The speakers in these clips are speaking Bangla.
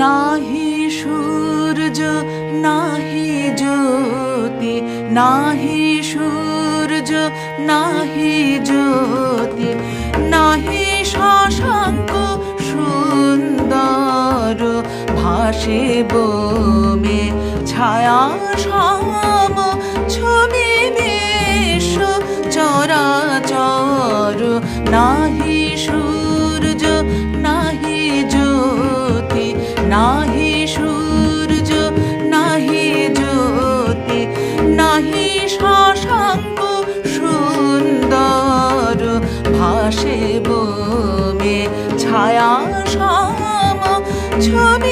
নাহি সূর্য, নাহি জ্যোতি, নাহি সূর্য, নাহি জ্যোতি, নাহি শশাঙ্ক সুন্দর ভাসে বমে ছায়া সম, ছবি বিশ্ব চরাচর, নাহি সূর্য, নাহি জ্যোতি নাহি সূর্য নাহি জ্যোতি নাহি সুন্দর। ছায়া সম ছবি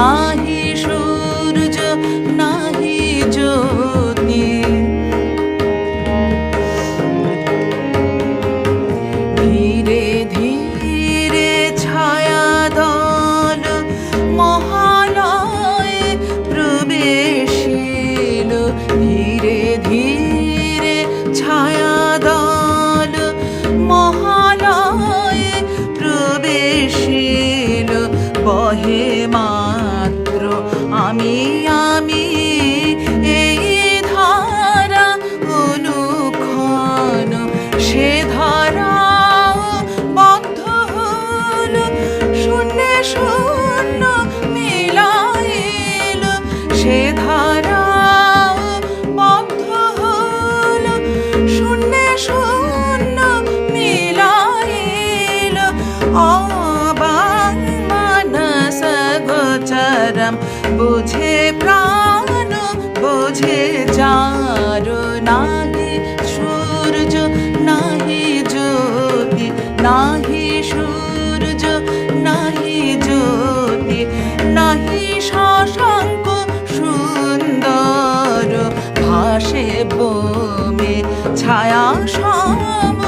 জ্যোতি আমি আমি এই ধারা অনুক্ষণ। সে ধারা বদ্ধ হল, শূন্য শূন্য মিলাইল। সে ধারা বদ্ধ হল, শূন্য শূন্য মিলাইল। গোচরম বুঝে প্রাণ, বোঝে যার নাহি সূর্য নাহি জ্যোতি, নাহি সূর্য, নাহি জ্যোতি, নাহি শশাঙ্ক সুন্দর। ভাসে বমে ছায়া সম